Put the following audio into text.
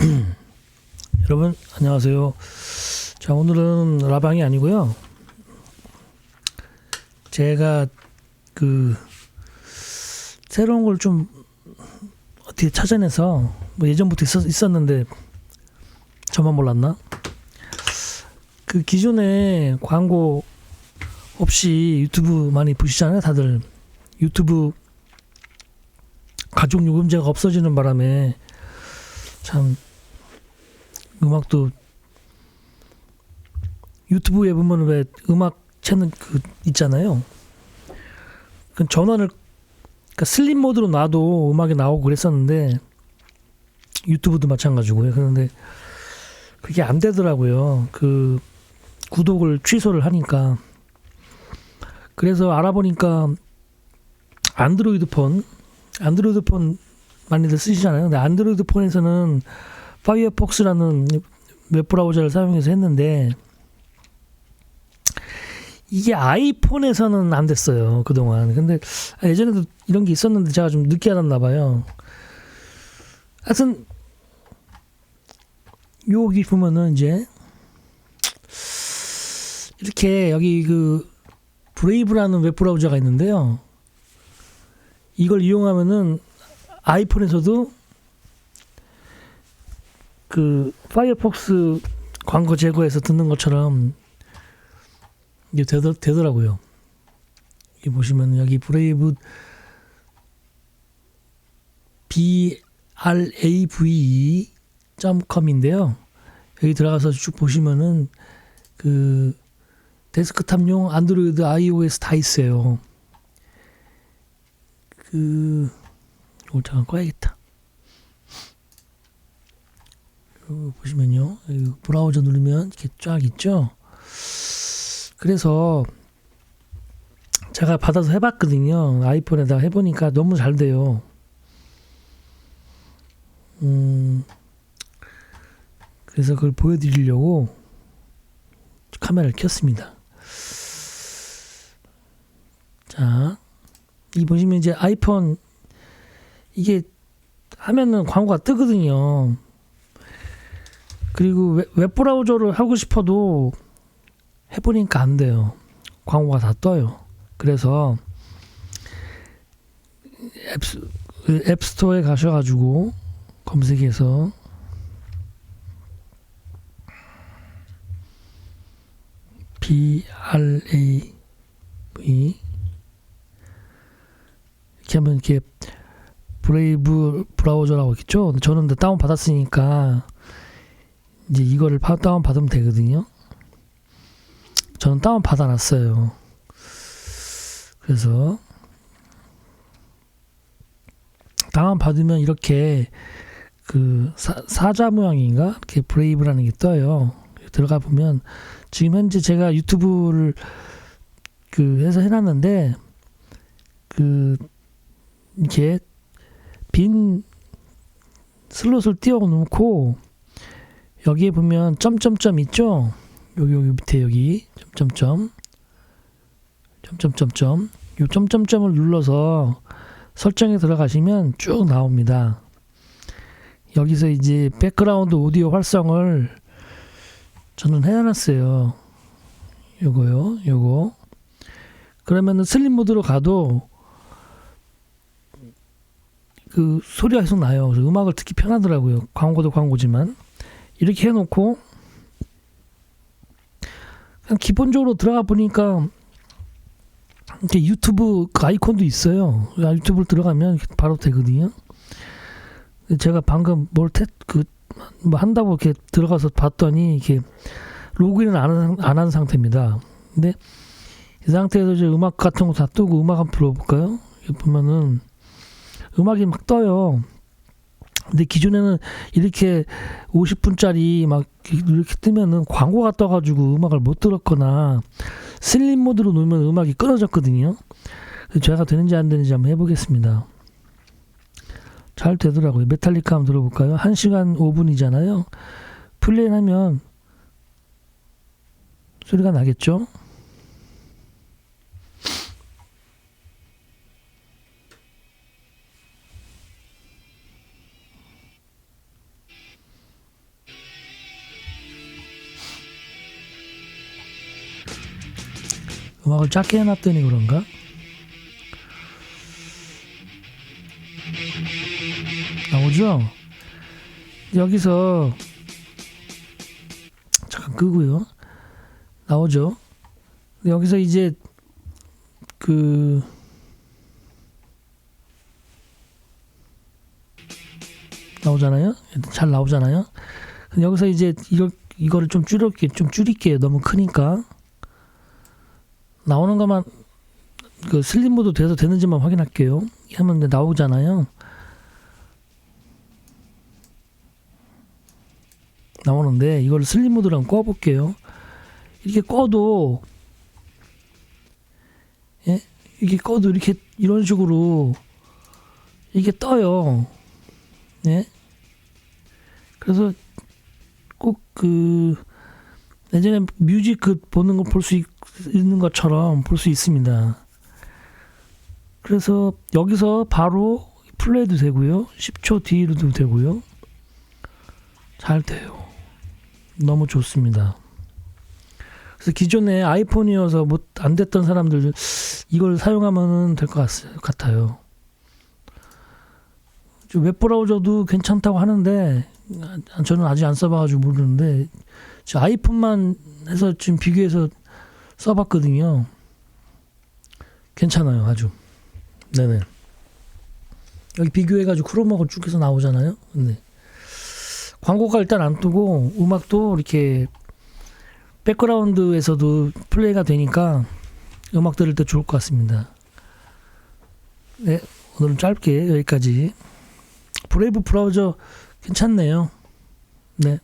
여러분 안녕하세요. 자 오늘은 라방이 아니고요. 제가 그 새로운 걸 좀 어떻게 찾아내서 뭐 예전부터 있었, 있었 는데 저만 몰랐나? 그 기존에 광고 없이 유튜브 많이 보시잖아요, 다들 유튜브 가족 요금제가 없어지는 바람에 참 음악도 유튜브에 보면 왜 음악 채널 그 있잖아요. 그 전원을 그러니까 슬림 모드로 놔도 음악이 나오고 그랬었는데 유튜브도 마찬가지고요. 그런데 그게 안 되더라고요. 그 구독을 취소를 하니까 그래서 알아보니까 안드로이드 폰 안드로이드 폰 많이들 쓰시잖아요. 근데 안드로이드 폰에서는 파이어폭스라는 웹 브라우저를 사용해서 했는데 이게 아이폰에서는 안 됐어요 그동안. 근데 예전에도 이런 게 있었는데 제가 좀 늦게 알았나 봐요. 하여튼 여기 보면은 이제 이렇게 여기 그 브레이브라는 웹 브라우저가 있는데요. 이걸 이용하면은 아이폰에서도 그 파이어폭스 광고 제거해서 듣는 것처럼 이게 되더, 되더라고요. 여기 보시면 여기 브레이브 brave.com인데요. 여기 들어가서 쭉 보시면은 그 데스크탑용 안드로이드 iOS 다 있어요. 그 이걸 잠깐 꺼야겠다. 여기 보시면요. 브라우저 누르면 이렇게 쫙 있죠. 그래서 제가 받아서 해봤거든요. 아이폰에다 해보니까 너무 잘 돼요. 음, 그래서 그걸 보여드리려고 카메라를 켰습니다. 자, 이 보시면 이제 아이폰 이게 하면은 광고가 뜨거든요. 그리고 웹, 웹브라우저를 하고 싶어도 해보니까 안 돼요. 광고가 다 떠요. 그래서 앱, 그 앱스토어에 가셔가지고 검색해서 B R A V 이렇게 하면 이렇게 브레이브 브라우저라고 있겠죠. 저는 다운 받았으니까 이제 이거를 다운 받으면 되거든요. 저는 다운 받아놨어요. 그래서 다운 받으면 이렇게 그 사, 사자 모양인가 이렇게 브레이브라는 게 떠요. 들어가 보면 지금 현재 제가 유튜브를 그 해서 해놨는데 그 이렇게 빈 슬롯을 띄워 놓고 여기에 보면 점점점 있죠. 여기 여기 밑에 여기 점점점 점점점점 요 점점점을 눌러서 설정에 들어가시면 쭉 나옵니다. 여기서 이제 백그라운드 오디오 활성을 저는 해놨어요. 요거요, 요거. 그러면은 슬림 모드로 가도 그 소리가 계속 나요. 음악을 듣기 편하더라고요. 광고도 광고지만 이렇게 해놓고 기본적으로 들어가 보니까 이렇게 유튜브 그 아이콘도 있어요. 유튜브를 들어가면 바로 되거든요. 제가 방금 뭘그 뭐 한다고 이렇게 들어가서 봤더니 이게 로그인을 안한 안 상태입니다. 근데 이 상태에서 이제 음악 같은 거 다 뜨고 음악 한번 불러볼까요? 보면은 음악이 막 떠요. 근데 기존에는 이렇게 50분짜리 막 이렇게 뜨면은 광고가 떠가지고 음악을 못 들었거나 슬림 모드로 놓으면 음악이 끊어졌거든요. 제가 되는지 안 되는지 한번 해보겠습니다. 잘 되더라고요. 메탈리카 한번 들어볼까요? 1시간 5분이잖아요. 플레이 하면 소리가 나겠죠? 음악을 작게 해놨더니 그런가? 나오죠? 여기서 잠깐 끄고요. 나오죠? 여기서 이제 그 나오잖아요. 잘 나오잖아요. 여기서 이제 이걸 이거를 좀 줄일게 좀 줄일게요. 너무 크니까 나오는 것만 그 슬림 모드 돼서 되는지만 확인할게요. 하면 나오잖아요. 나오는데 이걸 슬림 한번 꺼볼게요. 이렇게 꺼도 예 이게 꺼도 이렇게 이런 식으로 이게 떠요. 예 그래서 꼭 그 예전에 뮤직 그 보는 거 볼 수 있는 것처럼 볼 수 있습니다. 그래서 여기서 바로 플레이도 되고요. 10초 뒤로도 되고요. 잘 돼요. 너무 좋습니다. 그래서 기존에 아이폰이어서 못 안 됐던 사람들 이걸 사용하면 될 것 같아요. 좀 웹브라우저도 괜찮다고 하는데 아, 저는 아직 안 써봐가지고 모르는데 저 아이폰만 해서 지금 비교해서 써봤거든요. 괜찮아요, 아주. 네네. 여기 비교해가지고 크롬하고 쭉 해서 나오잖아요. 네. 광고가 일단 안 뜨고 음악도 이렇게 백그라운드에서도 플레이가 되니까 음악 들을 때 좋을 것 같습니다. 네, 오늘은 짧게 여기까지. 브레이브 브라우저 괜찮네요. 네.